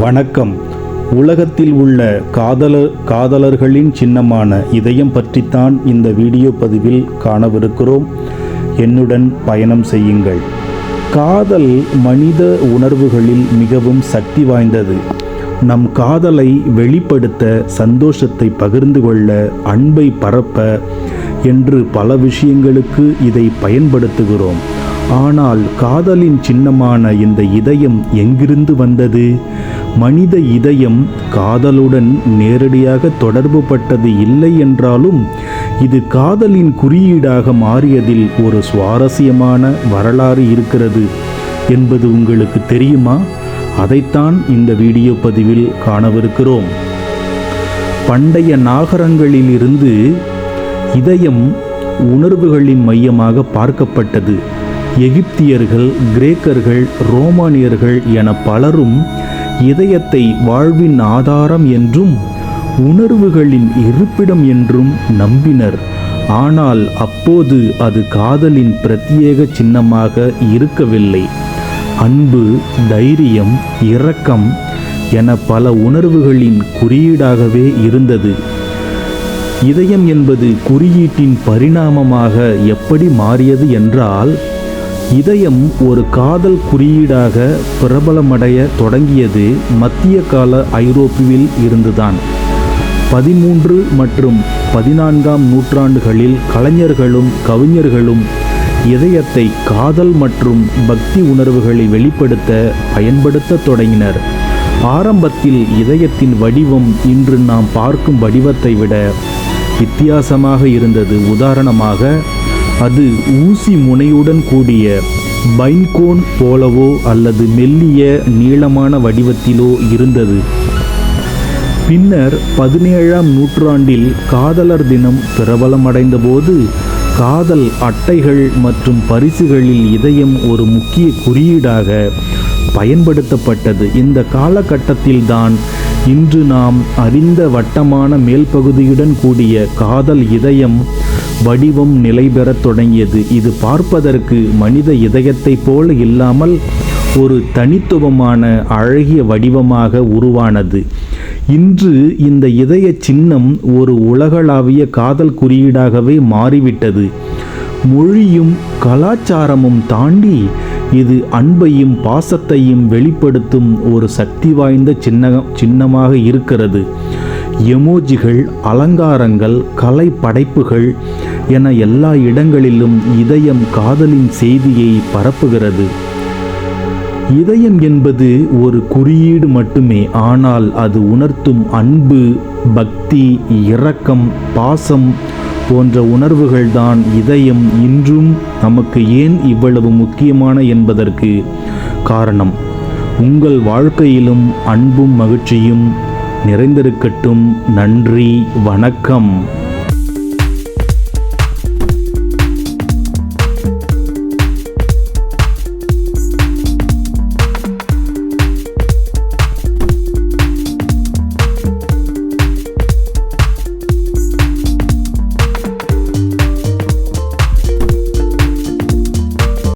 வணக்கம். உலகத்தில் உள்ள காதலர் காதலர்களின் சின்னமான இதயம் பற்றித்தான் இந்த வீடியோ பதிவில் காணவிருக்கிறோம். என்னுடன் பயணம் செய்யுங்கள். காதல் மனித உணர்வுகளில் மிகவும் சக்தி வாய்ந்தது. நம் காதலை வெளிப்படுத்த சந்தோஷத்தை பகிர்ந்து கொள்ள அன்பை பரப்ப என்று பல விஷயங்களுக்கு இதை பயன்படுத்துகிறோம். ஆனால் காதலின் சின்னமான இந்த இதயம் எங்கிருந்து வந்தது? மனித இதயம் காதலுடன் நேரடியாக தொடர்பு பட்டது இல்லை என்றாலும் இது காதலின் குறியீடாக மாறியதில் ஒரு சுவாரஸ்யமான வரலாறு இருக்கிறது. என்பது உங்களுக்கு தெரியுமா? அதைத்தான் இந்த வீடியோ பதிவில் காணவிருக்கிறோம். பண்டைய நாகரங்களிலிருந்து இதயம் உணர்வுகளின் மையமாக பார்க்கப்பட்டது. எகிப்தியர்கள் கிரேக்கர்கள் ரோமானியர்கள் என பலரும் இதயத்தை வாழ்வின் ஆதாரம் என்றும் உணர்வுகளின் இருப்பிடம் என்றும் நம்பினர். ஆனால் அப்போது அது காதலின் பிரத்யேக சின்னமாக இருக்கவில்லை. அன்பு தைரியம் இரக்கம் என பல உணர்வுகளின் குறியீடாகவே இருந்தது. இதயம் என்பது குறியீட்டின் பரிணாமமாக எப்படி மாறியது என்றால் இதயம் ஒரு காதல் குறியீடாக பிரபலமடைய தொடங்கியது மத்திய கால ஐரோப்பியில் இருந்துதான். பதிமூன்று மற்றும் பதினான்காம் நூற்றாண்டுகளில் கலைஞர்களும் கவிஞர்களும் இதயத்தை காதல் மற்றும் பக்தி உணர்வுகளை வெளிப்படுத்த பயன்படுத்த தொடங்கினர். ஆரம்பத்தில் இதயத்தின் வடிவம் இன்று நாம் பார்க்கும் வடிவத்தை விட வித்தியாசமாக இருந்தது. உதாரணமாக அது ஊசி முனையுடன் கூடிய பைன்கோன் போலவோ அல்லது மெல்லிய நீளமான வடிவத்திலோ இருந்தது. பின்னர் பதினேழாம் நூற்றாண்டில் காதலர் தினம் பிரபலமடைந்தபோது காதல் அட்டைகள் மற்றும் பரிசுகளில் இதயம் ஒரு முக்கிய குறியீடாக பயன்படுத்தப்பட்டது. இந்த காலகட்டத்தில்தான் இன்று நாம் அறிந்த வட்டமான மேல்பகுதியுடன் கூடிய காதல் இதயம் வடிவம் நிலை பெறத் தொடங்கியது. இது பார்ப்பதற்கு மனித இதயத்தைப் போல இல்லாமல் ஒரு தனித்துவமான அழகிய வடிவமாக உருவானது. இன்று இந்த இதய சின்னம் ஒரு உலகளாவிய காதல் குறியீடாகவே மாறிவிட்டது. மொழியும் கலாச்சாரமும் தாண்டி இது அன்பையும் பாசத்தையும் வெளிப்படுத்தும் ஒரு சக்தி வாய்ந்த சின்ன சின்னமாக இருக்கிறது. எமோஜிகள் அலங்காரங்கள் கலை படைப்புகள் என எல்லா இடங்களிலும் இதயம் காதலின் செய்தியை பரப்புகிறது. இதயம் என்பது ஒரு குறியீடு மட்டுமே ஆனால் அது உணர்த்தும் அன்பு பக்தி இரக்கம் பாசம் போன்ற உணர்வுகள்தான் இதயம் இன்றும் நமக்கு ஏன் இவ்வளவு முக்கியமான என்பதற்கு காரணம். உங்கள் வாழ்க்கையிலும் அன்பும் மகிழ்ச்சியும் நிறைந்திருக்கட்டும். நன்றி வணக்கம்.